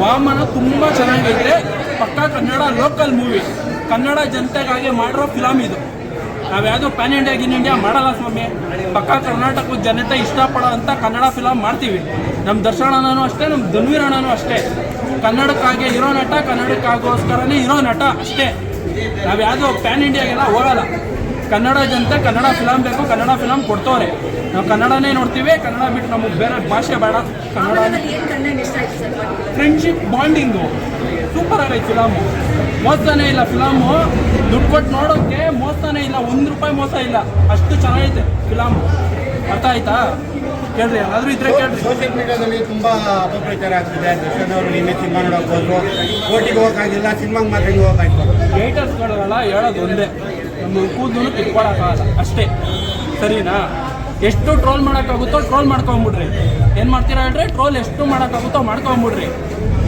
ವಾಮನ ತುಂಬ ಚೆನ್ನಾಗಿದೆ ಪಕ್ಕ ಕನ್ನಡ ಲೋಕಲ್ ಮೂವಿ ಕನ್ನಡ ಜನತೆಗಾಗಿ ಮಾಡಿರೋ ಫಿಲಮ್ ಇದು. ನಾವ್ಯಾವುದು ಪ್ಯಾನ್ ಇಂಡಿಯಾ ಗಿನ್ ಇಂಡಿಯಾ ಮಾಡಲ್ಲ ಸ್ವಾಮಿ. ಪಕ್ಕ ಕರ್ನಾಟಕದ ಜನತೆ ಇಷ್ಟಪಡೋ ಅಂತ ಕನ್ನಡ ಫಿಲಮ್ ಮಾಡ್ತೀವಿ. ನಮ್ಮ ದರ್ಶನನೂ ಅಷ್ಟೇ ನಮ್ಮ ಧನ್ವೀರಣ್ಣನೂ ಅಷ್ಟೇ. ಕನ್ನಡಕ್ಕಾಗಿ ಇರೋ ನಟ, ಕನ್ನಡಕ್ಕಾಗೋಸ್ಕರನೇ ಇರೋ ನಟ ಅಷ್ಟೇ. ನಾವ್ಯಾವುದು ಪ್ಯಾನ್ ಇಂಡಿಯಾಗೆಲ್ಲ ಹೋಗಲ್ಲ. ಕನ್ನಡ ಜನತೆ ಕನ್ನಡ ಫಿಲಮ್ ಬೇಕು ಕನ್ನಡ ಫಿಲಮ್ ಕೊಡ್ತವ್ರೆ. ನಾವು ಕನ್ನಡನೇ ನೋಡ್ತೀವಿ ಕನ್ನಡ ಬಿಟ್ಟು ನಮಗೆ ಬೇರೆ ಭಾಷೆ ಬೇಡ ಕನ್ನಡ. ಏನು ಕಂಟೆಂಟ್ ಇಷ್ಟ ಆಯ್ತು ಸರ್ ಫ್ರೆಂಡ್ಶಿಪ್ ಬಾಂಡಿಂಗು ಸೂಪರ್ ಆಗೈತೆ ಫಿಲಮು ಮೋಸನೇ ಇಲ್ಲ ಫಿಲಮು ದುಡ್ಡು ಕೊಟ್ಟು ನೋಡೋಕ್ಕೆ ಮೋಸನೇ ಇಲ್ಲ ಒಂದು ರೂಪಾಯಿ ಮೋಸ ಇಲ್ಲ. ಅಷ್ಟು ಚೆನ್ನಾಗೈತೆ ಫಿಲಮು ಅರ್ಥ ಆಯ್ತಾ? ಕೇಳ್ರಿ ಏನಾದರೂ ಇದ್ರೆ ಕೇಳ್ರಿ. ಸೋಷಿಯಲ್ ಮೀಡಿಯಾದಲ್ಲಿ ತುಂಬಾ ಅಪಪ್ರಚಾರ ಆಗ್ತಿದೆ. ದರ್ಶನ್ ಅವರು ನಿನ್ನೆ ಸಿನಿಮಾ ನೋಡಕ್ ಹೋದ್ರು. ಕೋಟಿಗೆ ಹೋಗಕ್ಕಾಗಿಲ್ಲ ಸಿನಿಮಾಗೆ ಮಾತ್ರ ಹೋಗೋಕ್ಕಾಗಿಲ್ಲ ಹೋಗಾಯ್ತು ಏಟರ್ಸ್ಗಳೆಲ್ಲ ಹೇಳೋದು ಒಂದೇ. ನಮ್ಮ ಕೂದಲು ಕಿತ್ಕೊಳಕ್ಕಾಗಲ್ಲ ಅಷ್ಟೇ. ಸರಿನಾ? ಎಷ್ಟು ಟ್ರೋಲ್ ಮಾಡೋಕ್ಕಾಗುತ್ತೋ ಟ್ರೋಲ್ ಮಾಡ್ಕೊಂಬಿಡ್ರಿ. ಏನು ಮಾಡ್ತೀರಾ ಹೇಳ್ರಿ? ಟ್ರೋಲ್ ಎಷ್ಟು ಮಾಡೋಕ್ಕಾಗುತ್ತೋ ಮಾಡ್ಕೊಂಬಿಡ್ರಿ.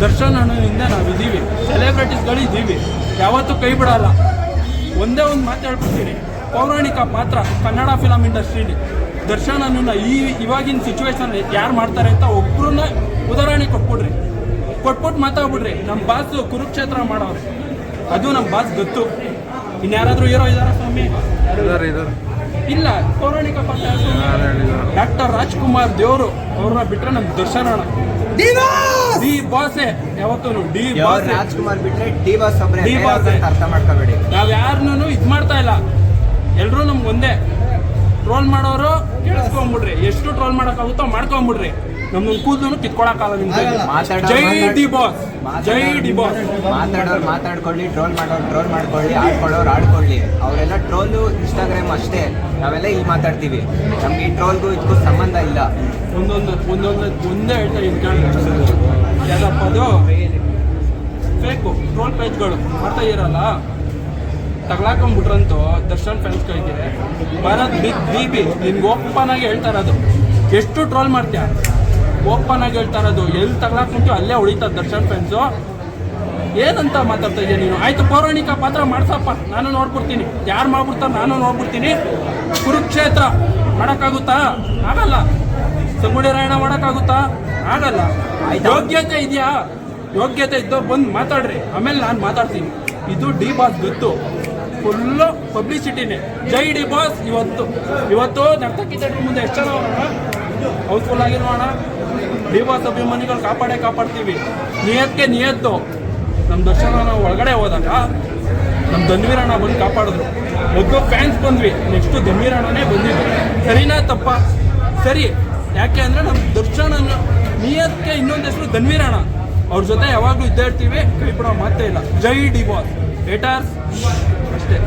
ದರ್ಶನ್ ಅಣ್ಣನಿಂದ ನಾವು ಇದ್ದೀವಿ ಸೆಲೆಬ್ರಿಟೀಸ್ಗಳು ಇದ್ದೀವಿ ಯಾವತ್ತೂ ಕೈ ಬಿಡಲ್ಲ. ಒಂದೇ ಒಂದು ಮಾತು ಹೇಳ್ಬಿಡ್ತೀನಿ. ಪೌರಾಣಿಕ ಪಾತ್ರ ಕನ್ನಡ ಫಿಲಮ್ ಇಂಡಸ್ಟ್ರಿಲಿ. ದರ್ಶನ್ ಅಣ್ಣನ ಈ ಇವಾಗಿನ ಸಿಚುವೇಶನ್ ಯಾರು ಮಾಡ್ತಾರೆ ಅಂತ ಒಬ್ರನ್ನ ಉದಾಹರಣೆ ಕೊಟ್ಬಿಡ್ರಿ. ಕೊಟ್ಬಿಟ್ಟು ಮಾತಾಡ್ಬಿಡ್ರಿ. ನಮ್ಮ ಬಾಸ್ ಕುರುಕ್ಷೇತ್ರ ಮಾಡೋರು. ಅದು ನಮ್ಮ ಬಾಸ್ ಗೊತ್ತು. ಇನ್ಯಾರಾದ್ರೂ ಹೀರೋ ಇದಾರ ಸ್ವಾಮಿ? ಇಲ್ಲ ಪೌರಾಣಿಕ ಪಾತ್ರ ಡಾಕ್ಟರ್ ರಾಜ್ಕುಮಾರ್ ದೇವರು. ಅವ್ರನ್ನ ಬಿಟ್ರೆ ನಮ್ ದರ್ಶನ ಡಿ ಬಾಸೆ! ಯಾವತ್ತೂ ಡಿ ಯಾವ ಬಾಸೆ. ರಾಜ್ಕುಮಾರ್ ಬಿಟ್ರೆ ಡಿ ಬಾಸ್ ಒಬ್ರೆ ಡಿ ಬೇರೆ ಬಾಸ್. ಅವ್ರನ್ನ ಅರ್ಥ ಮಾಡ್ಕೋಬೇಡಿ. ನಾವ್ ಯಾರನ್ನೂ ಇದ್ ಮಾಡ್ತಾ ಇಲ್ಲ. ಎಲ್ರೂ ನಮ್ಗೆ ಒಂದೇ. ಟ್ರೋಲ್ ಮಾಡೋರು ಕೇಳಿಸ್ಕೊಂಬಿಡ್ರಿ. ಎಷ್ಟು ಟ್ರೋಲ್ ಮಾಡಕ್ಕಾಗುತ್ತೋ ಮಾಡ್ಕೊಂಬಿಡ್ರಿ. ನಮ್ದೊಂದು ಕೂದಲು ಕಿತ್ಕೊಳಕ್ಕಾಗಲ್ಲ ನಿಮ್ಗೆ. ಮಾತಾಡೋ- ಜೈ ಮಾತಾಡ್- ಡಿ ಬಾಸ್. ಜೈ ಡಿ ಬಾಸ್. ಮಾತಾಡೋರು ಮಾತಾಡ್ಕೊಳ್ಳಿ ಟ್ರೋಲ್ ಮಾಡೋರು ಟ್ರೋಲ್ ಮಾಡ್ಕೊಳ್ಳಿ ಆಡ್ಕೊಳ್ಳೋರು ಆಡ್ಕೊಳ್ಳಿ. ಅವರೆಲ್ಲ ಟ್ರೋಲು ಇನ್ಸ್ಟಾಗ್ರಾಮ್ ಅಷ್ಟೇ. ನಾವೆಲ್ಲ ಇಲ್ಲಿ ಮಾತಾಡ್ತೀವಿ. ನಮ್ಗೆ ಈ ಟ್ರೋಲ್ಗೂ ಇದಕ್ಕೂ ಸಂಬಂಧ ಇಲ್ಲ. ಒಂದೊಂದು ಒಂದೊಂದು ಒಂದೇ ಹೇಳ್ತಾ ಯಾಕಪ್ಪ ಅದು? ಫೇಕು ಟ್ರೋಲ್ ಪೇಜ್ಗಳು. ಮಾಡ್ತಾ ಇರಲ್ಲ? ತಗ್ಲಾಕೊಂಡ್ಬಿಟ್ರಂತೂ ದರ್ಶನ್ ಫ್ಯಾನ್ಸ್ಗಳಿಗೆ ಭಾರತ್ ಬಿಗ್ ಬಿ ಬಿ ನಿನ್ಗೆ ಓಪನ್ ಆಗಿ ಹೇಳ್ತಾ ಇರೋದು. ಎಷ್ಟು ಟ್ರೋಲ್ ಮಾಡ್ತೀಯ? ಓಪನ್ ಆಗಿ ಹೇಳ್ತಾ ಇರೋದು ಎಲ್ಲಿ ತಗ್ಲಾಕೊಂತು ಅಲ್ಲೇ ಹೊಡಿತಾರೆ ದರ್ಶನ್ ಫ್ರೆಂಡ್ಸು ಏನಂತ ಮಾತಾಡ್ತಾ ಇದೀಯ ನೀನು? ಆಯ್ತು ಪೌರಾಣಿಕ ಪಾತ್ರ ಮಾಡ್ಸಪ್ಪ. ನಾನು ನೋಡ್ಬಿಡ್ತೀನಿ. ಯಾರು ಮಾಡ್ಬಿಡ್ತಾರೆ ನಾನು ನೋಡ್ಬಿಡ್ತೀನಿ. ಕುರುಕ್ಷೇತ್ರ. ಮಾಡೋಕ್ಕಾಗುತ್ತಾ? ಆಗಲ್ಲ. ಸಂಗುಡಿ ರಾಯಣ ಮಾಡೋಕ್ಕಾಗುತ್ತಾ? ಆಗಲ್ಲ. ಯೋಗ್ಯತೆ ಇದೆಯಾ? ಯೋಗ್ಯತೆ ಇದ್ದೋ ಬಂದು ಮಾತಾಡ್ರಿ. ಆಮೇಲೆ ನಾನು ಮಾತಾಡ್ತೀನಿ. ಇದು ಡಿ ಬಾಸ್ ಗೊತ್ತು ಫುಲ್ಲು ಪಬ್ಲಿಸಿಟಿನೇ ಜೈ ಡಿ ಬಾಸ್. ಇವತ್ತು. ಇವತ್ತು ನರ್ತಕಿ ಮುಂದೆ ಎಷ್ಟು ಜನ ಹೌಸ್ಫುಲ್ ಆಗಿ ನೋಡೋಣ ಬಾಸ್ ಅಭಿಮಾನಿಗಳು ಕಾಪಾಡೇ ಕಾಪಾಡ್ತೀವಿ. ನಿಯತ್ಗೆ ನಿಯತ್ತು. ನಮ್ಮ ದರ್ಶನ ನಾವು ಒಳಗಡೆ ಹೋದಾಗ ನಮ್ಮ ಧನ್ವೀರಣ್ಣ ಬಂದು ಕಾಪಾಡಿದ್ರು. ಮೊದಲು ಫ್ಯಾನ್ಸ್ ಬಂದ್ವಿ. ನೆಕ್ಸ್ಟು ಧನ್ವೀರಣ್ಣನೇ ಬಂದಿದ್ವಿ ಸರಿನಾ ತಪ್ಪ? ಸರಿ. ಯಾಕೆ ಅಂದರೆ ನಮ್ಮ ದರ್ಶನ ನಿಯತ್ಗೆ ಇನ್ನೊಂದು ಹೆಸರು ಧನ್ವೀರಣ್ಣ. ಅವ್ರ ಜೊತೆ ಯಾವಾಗಲೂ ಇದ್ದೇ ಇರ್ತೀವಿ. ಕೈ ಬಿಡೋ ಮಾತೇ ಇಲ್ಲ. ಜೈ ಡಿ ಬಾಸ್ ಏಟರ್ಸ್ ಅಷ್ಟೇ.